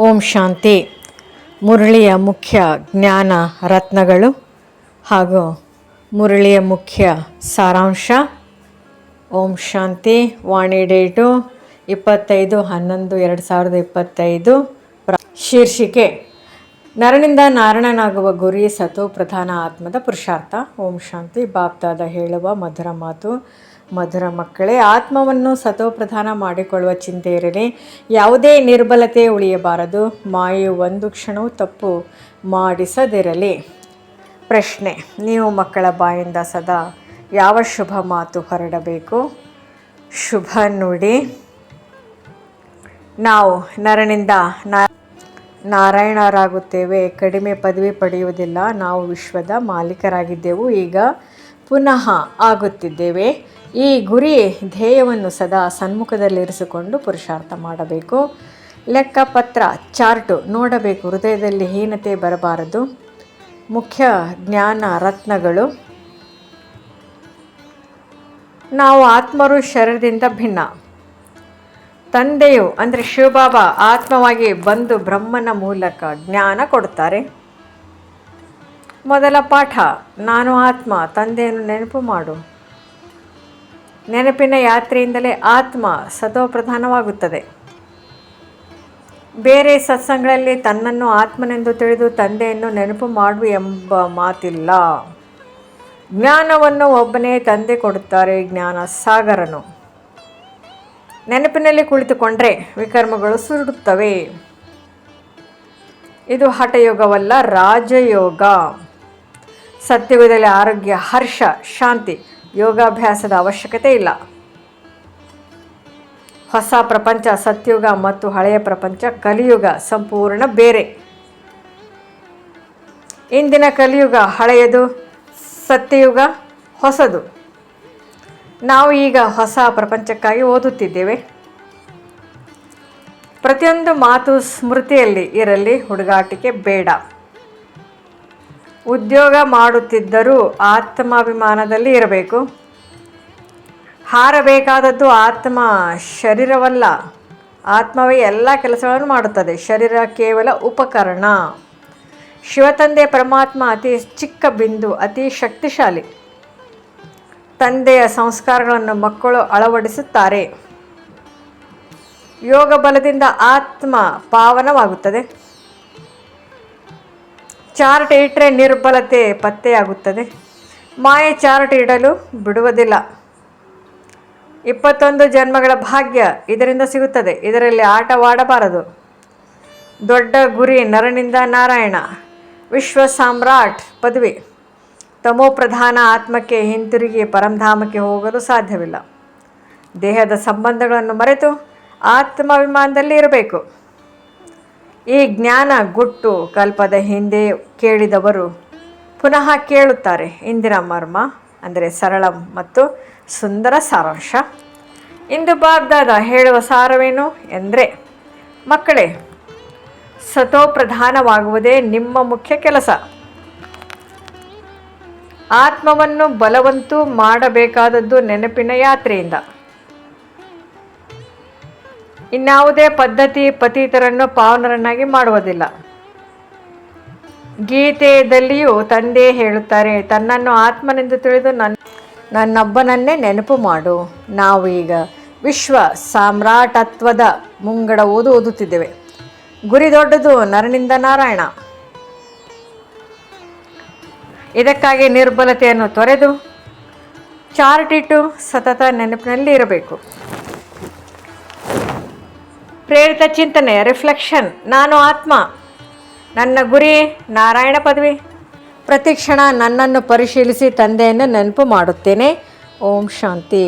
ಓಂ ಶಾಂತಿ. ಮುರಳಿಯ ಮುಖ್ಯ ಜ್ಞಾನ ರತ್ನಗಳು ಹಾಗೂ ಮುರಳಿಯ ಮುಖ್ಯ ಸಾರಾಂಶ. ಓಂ ಶಾಂತಿ, ವಾಣಿ ಡೇಟು, ಇಪ್ಪತ್ತೈದು, ಹನ್ನೊಂದು, ಎರಡು ಸಾವಿರದ ಇಪ್ಪತ್ತೈದು. ಶೀರ್ಷಿಕೆ, ನರನಿಂದ ನಾರಣನಾಗುವ ಗುರಿ ಸತು ಪ್ರಧಾನ ಆತ್ಮದ ಪುರುಷಾರ್ಥ. ಓಂ ಶಾಂತಿ ಬಾಪ್ತಾದ ಹೇಳುವ ಮಧುರ ಮಾತು. ಮಧುರ ಮಕ್ಕಳೇ, ಆತ್ಮವನ್ನು ಸತೋಪ್ರಧಾನ ಮಾಡಿಕೊಳ್ಳುವ ಚಿಂತೆ ಇರಲಿ ಯಾವುದೇ ನಿರ್ಬಲತೆ ಉಳಿಯಬಾರದು. ಮಾಯು ಒಂದು ಕ್ಷಣವೂ ತಪ್ಪು ಮಾಡಿಸದಿರಲಿ. ಪ್ರಶ್ನೆ, ನೀವು ಮಕ್ಕಳ ಬಾಯಿಂದ ಸದಾ ಯಾವ ಶುಭ ಮಾತು ಹೊರಡಬೇಕು? ಶುಭ ನುಡಿ. ನಾವು ನರನಿಂದ ನಾರಾಯಣರಾಗುತ್ತೇವೆ. ಕಡಿಮೆ ಪದವಿ ಪಡೆಯುವುದಿಲ್ಲ. ನಾವು ವಿಶ್ವದ ಮಾಲೀಕರಾಗಿದ್ದೆವು. ಈಗ ಪುನಃ ಆಗುತ್ತಿದ್ದೇವೆ. ಈ ಗುರಿ ಧ್ಯೇಯವನ್ನು ಸದಾ ಸನ್ಮುಖದಲ್ಲಿರಿಸಿಕೊಂಡು ಪುರುಷಾರ್ಥ ಮಾಡಬೇಕು. ಲೆಕ್ಕಪತ್ರ, ಚಾರ್ಟು ನೋಡಬೇಕು. ಹೃದಯದಲ್ಲಿ ಹೀನತೆ ಬರಬಾರದು. ಮುಖ್ಯ ಜ್ಞಾನ ರತ್ನಗಳು. ನಾವು ಆತ್ಮರು ಶರೀರದಿಂದ ಭಿನ್ನ. ತಂದೆಯು ಅಂದರೆ ಶಿವಬಾಬಾ ಆತ್ಮವಾಗಿ ಬಂದು ಬ್ರಹ್ಮನ ಮೂಲಕ ಜ್ಞಾನ ಕೊಡುತ್ತಾರೆ. ಮೊದಲ ಪಾಠ, ನಾನು ಆತ್ಮ, ತಂದೆಯನ್ನು ನೆನಪು ಮಾಡು. ನೆನಪಿನ ಯಾತ್ರೆಯಿಂದಲೇ ಆತ್ಮ ಸದೋಪ್ರಧಾನವಾಗುತ್ತದೆ. ಬೇರೆ ಸತ್ಸಂಗಗಳಲ್ಲಿ ತನ್ನನ್ನು ಆತ್ಮನೆಂದು ತಿಳಿದು ತಂದೆಯನ್ನು ನೆನಪು ಮಾಡು ಎಂಬ ಮಾತಿಲ್ಲ. ಜ್ಞಾನವನ್ನು ಒಬ್ಬನೇ ತಂದೆ ಕೊಡುತ್ತಾರೆ ಜ್ಞಾನ ಸಾಗರನು. ನೆನಪಿನಲ್ಲಿ ಕುಳಿತುಕೊಂಡ್ರೆ ವಿಕರ್ಮಗಳು ಸುರುಡುತ್ತವೆ. ಇದು ಹಠಯೋಗವಲ್ಲ, ರಾಜಯೋಗ. ಸತ್ಯುಗದಲ್ಲಿ ಆರೋಗ್ಯ, ಹರ್ಷ, ಶಾಂತಿ, ಯೋಗಾಭ್ಯಾಸದ ಅವಶ್ಯಕತೆ ಇಲ್ಲ. ಹೊಸ ಪ್ರಪಂಚ, ಸತ್ಯುಗ ಮತ್ತು ಹಳೆಯ ಪ್ರಪಂಚ, ಕಲಿಯುಗ ಸಂಪೂರ್ಣ ಬೇರೆ. ಇಂದಿನ ಕಲಿಯುಗ ಹಳೆಯದು, ಸತ್ಯಯುಗ ಹೊಸದು. ನಾವು ಈಗ ಹೊಸ ಪ್ರಪಂಚಕ್ಕಾಗಿ ಓದುತ್ತಿದ್ದೇವೆ. ಪ್ರತಿಯೊಂದು ಮಾತು ಸ್ಮೃತಿಯಲ್ಲಿ ಇರಲಿ, ಹುಡುಗಾಟಿಕೆ ಬೇಡ. ಉದ್ಯೋಗ ಮಾಡುತ್ತಿದ್ದರೂ ಆತ್ಮಾಭಿಮಾನದಲ್ಲಿ ಇರಬೇಕು. ಹಾರಬೇಕಾದದ್ದು ಆತ್ಮ ಶರೀರವಲ್ಲ. ಆತ್ಮವೇ ಎಲ್ಲ ಕೆಲಸಗಳನ್ನು ಮಾಡುತ್ತದೆ. ಶರೀರ ಕೇವಲ ಉಪಕರಣ. ಶಿವತಂದೆ ಪರಮಾತ್ಮ ಅತಿ ಚಿಕ್ಕ ಬಿಂದು, ಅತಿ ಶಕ್ತಿಶಾಲಿ. ತಂದೆಯ ಸಂಸ್ಕಾರಗಳನ್ನು ಮಕ್ಕಳು ಅಳವಡಿಸುತ್ತಾರೆ. ಯೋಗ ಬಲದಿಂದ ಆತ್ಮ ಪಾವನವಾಗುತ್ತದೆ. ಚಾರ್ಟ್ ಇಟ್ಟರೆ ನಿರ್ಬಲತೆ ಪತ್ತೆಯಾಗುತ್ತದೆ. ಮಾಯೆ ಚಾರ್ಟ್ ಇಡಲು ಬಿಡುವುದಿಲ್ಲ. ಇಪ್ಪತ್ತೊಂದು ಜನ್ಮಗಳ ಭಾಗ್ಯ ಇದರಿಂದ ಸಿಗುತ್ತದೆ. ಇದರಲ್ಲಿ ಆಟವಾಡಬಾರದು. ದೊಡ್ಡ ಗುರಿ ನರನಿಂದ ನಾರಾಯಣ. ವಿಶ್ವ ಸಾಮ್ರಾಟ್ ಪದವಿ. ತಮೋ ಪ್ರಧಾನ ಆತ್ಮಕ್ಕೆ ಹಿಂತಿರುಗಿ ಪರಂಧಾಮಕ್ಕೆ ಹೋಗಲು ಸಾಧ್ಯವಿಲ್ಲ. ದೇಹದ ಸಂಬಂಧಗಳನ್ನು ಮರೆತು ಆತ್ಮಾಭಿಮಾನದಲ್ಲಿ ಇರಬೇಕು. ಈ ಜ್ಞಾನ ಗುಟ್ಟು ಕಲ್ಪದ ಹಿಂದೆ ಕೇಳಿದವರು ಪುನಃ ಕೇಳುತ್ತಾರೆ ಇಂದಿನ ಮರ್ಮ ಅಂದರೆ ಸರಳ ಮತ್ತು ಸುಂದರ ಸಾರಾಂಶ. ಇಂದು ಬಾಬ್ದಾದ ಹೇಳುವ ಸಾರವೇನು ಎಂದರೆ, ಮಕ್ಕಳೇ ಸತೋ ಪ್ರಧಾನವಾಗುವುದೇ ನಿಮ್ಮ ಮುಖ್ಯ ಕೆಲಸ. ಆತ್ಮವನ್ನು ಬಲವಂತೂ ಮಾಡಬೇಕಾದದ್ದು ನೆನಪಿನ ಯಾತ್ರೆಯಿಂದ. ಇನ್ಯಾವುದೇ ಪದ್ಧತಿ ಪತೀತರನ್ನು ಪಾವನರನ್ನಾಗಿ ಮಾಡುವುದಿಲ್ಲ. ಗೀತೆಯಲ್ಲಿಯೂ ತಂದೆ ಹೇಳುತ್ತಾರೆ, ತನ್ನನ್ನು ಆತ್ಮನೆಂದು ತಿಳಿದು ನನ್ನ ನನ್ನೊಬ್ಬನನ್ನೇ ನೆನಪು ಮಾಡು. ನಾವು ಈಗ ವಿಶ್ವ ಸಾಮ್ರಾಟತ್ವದ ಮುಂಗಡ ಓದು ಓದುತ್ತಿದ್ದೇವೆ. ಗುರಿ ದೊಡ್ಡದು ನರನಿಂದ ನಾರಾಯಣ. ಇದಕ್ಕಾಗಿ ನಿರ್ಬಲತೆಯನ್ನು ತೊರೆದು ಚಾರ್ಟಿಟ್ಟು ಸತತ ನೆನಪಿನಲ್ಲಿ ಇರಬೇಕು. ಪ್ರೇರಿತ ಚಿಂತನೆ ರಿಫ್ಲೆಕ್ಷನ್ ನಾನು ಆತ್ಮ. ನನ್ನ ಗುರಿ, ನಾರಾಯಣ ಪದವಿ. ಪ್ರತಿ ಕ್ಷಣ ನನ್ನನ್ನು ಪರಿಶೀಲಿಸಿ ತಂದೆಯನ್ನು ನೆನಪು ಮಾಡುತ್ತೇನೆ. ಓಂ ಶಾಂತಿ.